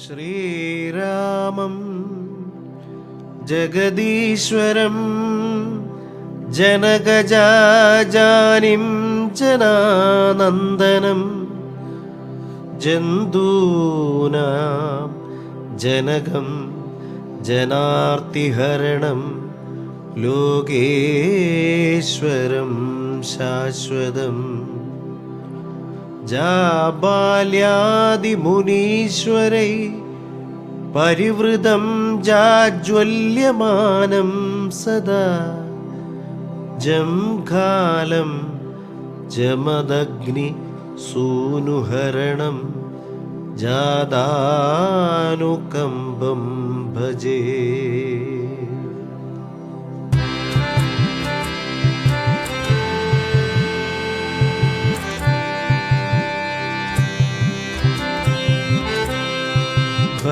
ശ്രീരാമം ജഗദീശ്വരം ജനകജാജാനിം ജനാനന്ദനം ജന്തൂനാം ജനകം ജനാർത്തിഹരണം ലോകേശ്വരം ശാശ്വതം. ജാബാല്യാദിമുനീശ്വരൈ പരിവൃതം ജാജ്വല്യമാനം സദാ. ജംഘാലം ജമദഗ്നി സൂനുഹരണം ജാദാനുകമ്പം ഭജേ.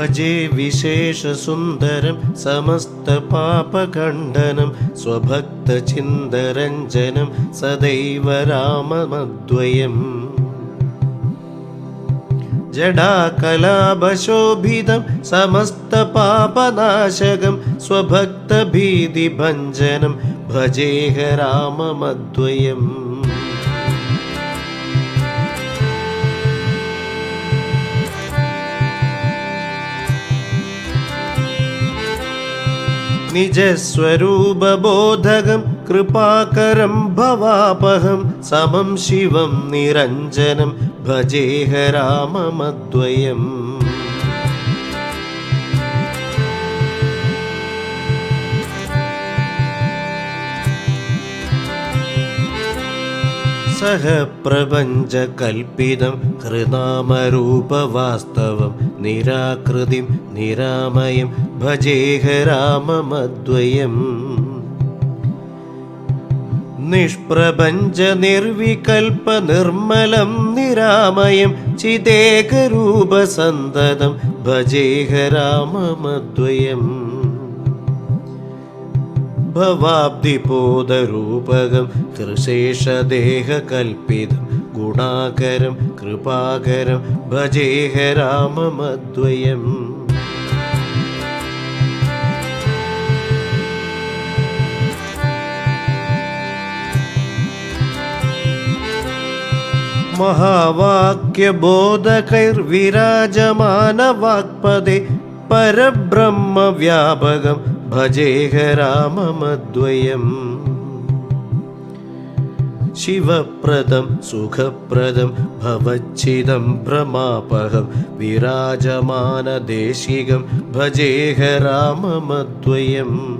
ഭജേ വിശേഷസുന്ദരം സമസ്തപാപഖണ്ഡനം സ്വഭക്തചിന്തരഞ്ജനം സദൈവ രാമമദ്വയം. ജഡാകലാപശോഭിതം സമസ്തപാപനാശകം സ്വഭക്തഭീതിഭഞ്ജനം ഭജേഹ രാമമദ്വയം. നിജസ്വരൂപബോധകം കൃപാകരം ഭവാപഹം സമം ശിവം നിരഞ്ജനം ഭജേഹ രാമമദ്വയം. സഹ പ്രപഞ്ചകൽപ്പിതം ഹൃനാമരൂപവാസ്തവം നിരാകൃതിം നിരാമയം ഭജേഹ രാമമദ്വയം. നിഷ്പ്രപഞ്ച നിർവികൽപ്പ നിർമ്മലം നിരാമയം ചിതേകരൂപസന്തതം ഭജേഹ രാമമദ്വയം. ഭവാബ്ദിബോധരൂപകം തൃശേഷദേഹകൽപ്പിതം ഗുണാകരം കൃപാകരം ഭജേഹ രാമമദ്വയം. മഹാവാക്യബോധകൈർവിരാജമാനവാക്പദേ പരബ്രഹ്മവ്യാപകം ഭജേഹ രാമമദ്വയം. ശിവപ്രദം സുഖപ്രദം ഭവച്ഛിദം ഭ്രമാപഹം വിരാജമാനദേശികം ഭജേഹ രാമമദ്വയം.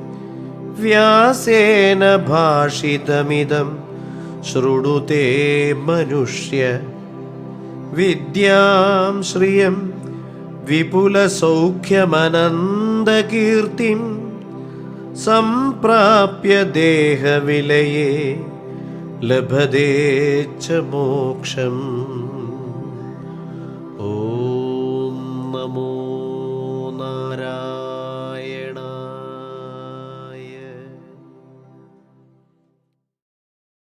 വ്യാസേന ഭാഷിതമിതം ശൃണുതേ മനുഷ്യ. വിദ്യാം ശ്രിയം വിപുലസൗഖ്യമനന്തകീർത്തിം സംപ്രാപ്യ ദേഹവിലയേ ലഭതേ ച മോക്ഷം.